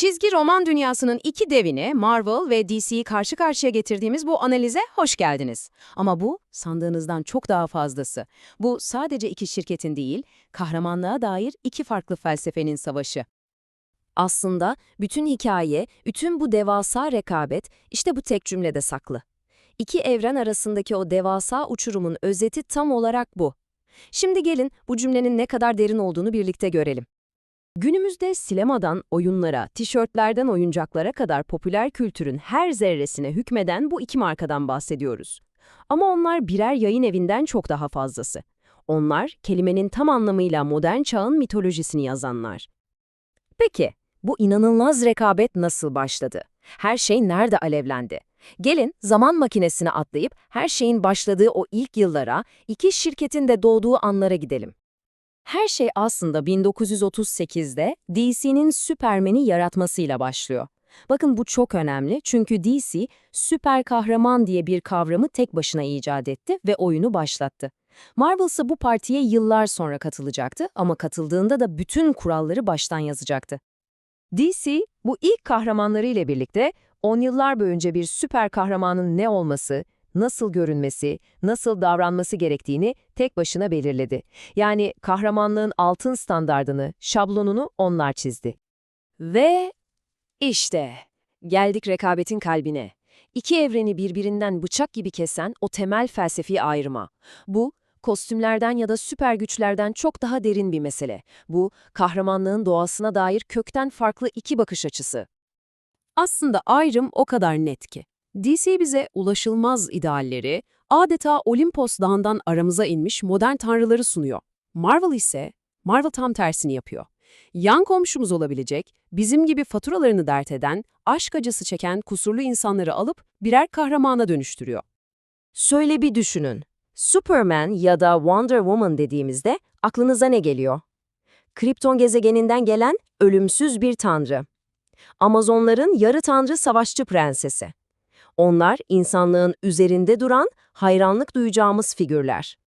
Çizgi roman dünyasının iki devini Marvel ve DC'yi karşı karşıya getirdiğimiz bu analize hoş geldiniz. Ama bu sandığınızdan çok daha fazlası. Bu sadece iki şirketin değil, kahramanlığa dair iki farklı felsefenin savaşı. Aslında bütün hikaye, bütün bu devasa rekabet işte bu tek cümlede saklı. İki evren arasındaki o devasa uçurumun özeti tam olarak bu. Şimdi gelin bu cümlenin ne kadar derin olduğunu birlikte görelim. Günümüzde sinemadan oyunlara, tişörtlerden oyuncaklara kadar popüler kültürün her zerresine hükmeden bu iki markadan bahsediyoruz. Ama onlar birer yayın evinden çok daha fazlası. Onlar kelimenin tam anlamıyla modern çağın mitolojisini yazanlar. Peki, bu inanılmaz rekabet nasıl başladı? Her şey nerede alevlendi? Gelin zaman makinesine atlayıp her şeyin başladığı o ilk yıllara, iki şirketin de doğduğu anlara gidelim. Her şey aslında 1938'de DC'nin Superman'i yaratmasıyla başlıyor. Bakın bu çok önemli çünkü DC, süper kahraman diye bir kavramı tek başına icat etti ve oyunu başlattı. Marvel ise bu partiye yıllar sonra katılacaktı ama katıldığında da bütün kuralları baştan yazacaktı. DC, bu ilk kahramanları ile birlikte 10 yıllar boyunca bir süper kahramanın ne olması, nasıl görünmesi, nasıl davranması gerektiğini tek başına belirledi. Yani kahramanlığın altın standardını, şablonunu onlar çizdi. Ve işte geldik rekabetin kalbine. İki evreni birbirinden bıçak gibi kesen o temel felsefi ayrıma. Bu, kostümlerden ya da süper güçlerden çok daha derin bir mesele. Bu, kahramanlığın doğasına dair kökten farklı iki bakış açısı. Aslında ayrım o kadar net ki. DC bize ulaşılmaz idealleri, adeta Olimpos dağından aramıza inmiş modern tanrıları sunuyor. Marvel ise, Marvel tam tersini yapıyor. Yan komşumuz olabilecek, bizim gibi faturalarını dert eden, aşk acısı çeken kusurlu insanları alıp birer kahramana dönüştürüyor. Söyle bir düşünün. Superman ya da Wonder Woman dediğimizde aklınıza ne geliyor? Krypton gezegeninden gelen ölümsüz bir tanrı. Amazonların yarı tanrı savaşçı prensesi. Onlar insanlığın üzerinde duran, hayranlık duyacağımız figürler.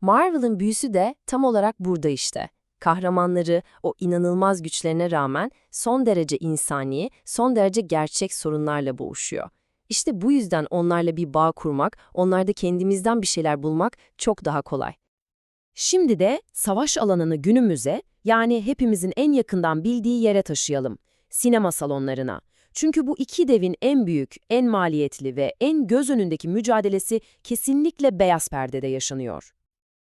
Marvel'ın büyüsü de tam olarak burada işte. Kahramanları o inanılmaz güçlerine rağmen son derece insani, son derece gerçek sorunlarla boğuşuyor. İşte bu yüzden onlarla bir bağ kurmak, onlarda kendimizden bir şeyler bulmak çok daha kolay. Şimdi de savaş alanını günümüze, yani hepimizin en yakından bildiği yere taşıyalım. Sinema salonlarına. Çünkü bu iki devin en büyük, en maliyetli ve en göz önündeki mücadelesi kesinlikle beyaz perdede yaşanıyor.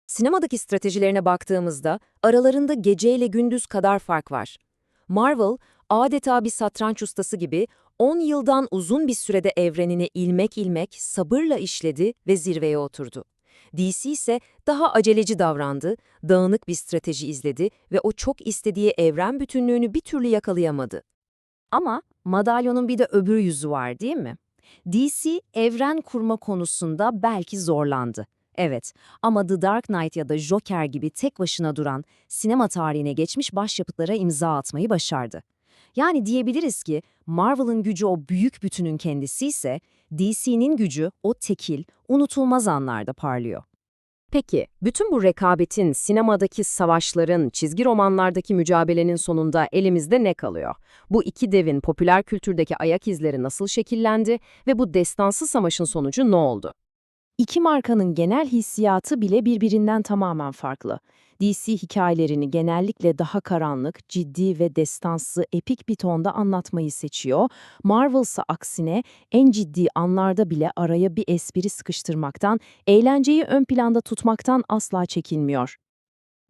Sinemadaki stratejilerine baktığımızda aralarında gece ile gündüz kadar fark var. Marvel, adeta bir satranç ustası gibi 10 yıldan uzun bir sürede evrenini ilmek ilmek sabırla işledi ve zirveye oturdu. DC ise daha aceleci davrandı, dağınık bir strateji izledi ve o çok istediği evren bütünlüğünü bir türlü yakalayamadı. Ama madalyonun bir de öbür yüzü var değil mi? DC evren kurma konusunda belki zorlandı. Evet ama The Dark Knight ya da Joker gibi tek başına duran, sinema tarihine geçmiş başyapıtlara imza atmayı başardı. Yani diyebiliriz ki Marvel'ın gücü o büyük bütünün kendisi ise DC'nin gücü o tekil, unutulmaz anlarda parlıyor. Peki, bütün bu rekabetin, sinemadaki savaşların, çizgi romanlardaki mücadelenin sonunda elimizde ne kalıyor? Bu iki devin popüler kültürdeki ayak izleri nasıl şekillendi ve bu destansı savaşın sonucu ne oldu? İki markanın genel hissiyatı bile birbirinden tamamen farklı. DC hikayelerini genellikle daha karanlık, ciddi ve destansı, epik bir tonda anlatmayı seçiyor. Marvel ise aksine en ciddi anlarda bile araya bir espri sıkıştırmaktan, eğlenceyi ön planda tutmaktan asla çekinmiyor.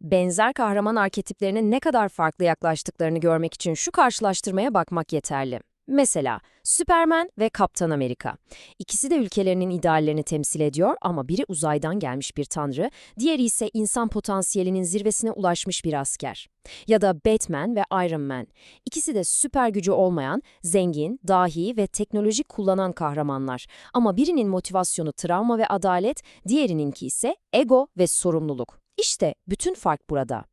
Benzer kahraman arketiplerine ne kadar farklı yaklaştıklarını görmek için şu karşılaştırmaya bakmak yeterli. Mesela Superman ve Kaptan Amerika. İkisi de ülkelerinin ideallerini temsil ediyor ama biri uzaydan gelmiş bir tanrı, diğeri ise insan potansiyelinin zirvesine ulaşmış bir asker. Ya da Batman ve Iron Man. İkisi de süper gücü olmayan, zengin, dahi ve teknoloji kullanan kahramanlar. Ama birinin motivasyonu travma ve adalet, diğerininki ise ego ve sorumluluk. İşte bütün fark burada.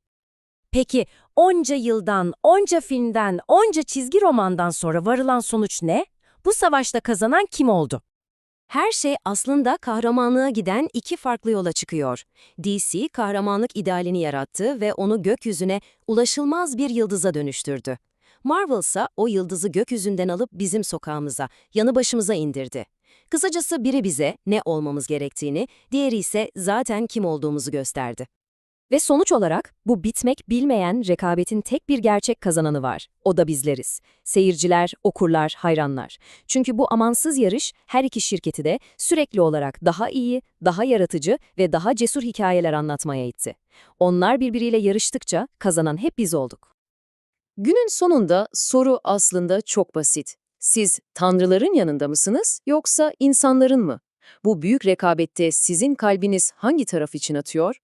Peki onca yıldan, onca filmden, onca çizgi romandan sonra varılan sonuç ne? Bu savaşta kazanan kim oldu? Her şey aslında kahramanlığa giden iki farklı yola çıkıyor. DC, kahramanlık idealini yarattı ve onu gökyüzüne ulaşılmaz bir yıldıza dönüştürdü. Marvel'sa o yıldızı gökyüzünden alıp bizim sokağımıza, yanı başımıza indirdi. Kısacası biri bize ne olmamız gerektiğini, diğeri ise zaten kim olduğumuzu gösterdi. Ve sonuç olarak bu bitmek bilmeyen rekabetin tek bir gerçek kazananı var. O da bizleriz. Seyirciler, okurlar, hayranlar. Çünkü bu amansız yarış her iki şirketi de sürekli olarak daha iyi, daha yaratıcı ve daha cesur hikayeler anlatmaya itti. Onlar birbiriyle yarıştıkça kazanan hep biz olduk. Günün sonunda soru aslında çok basit. Siz tanrıların yanında mısınız yoksa insanların mı? Bu büyük rekabette sizin kalbiniz hangi taraf için atıyor?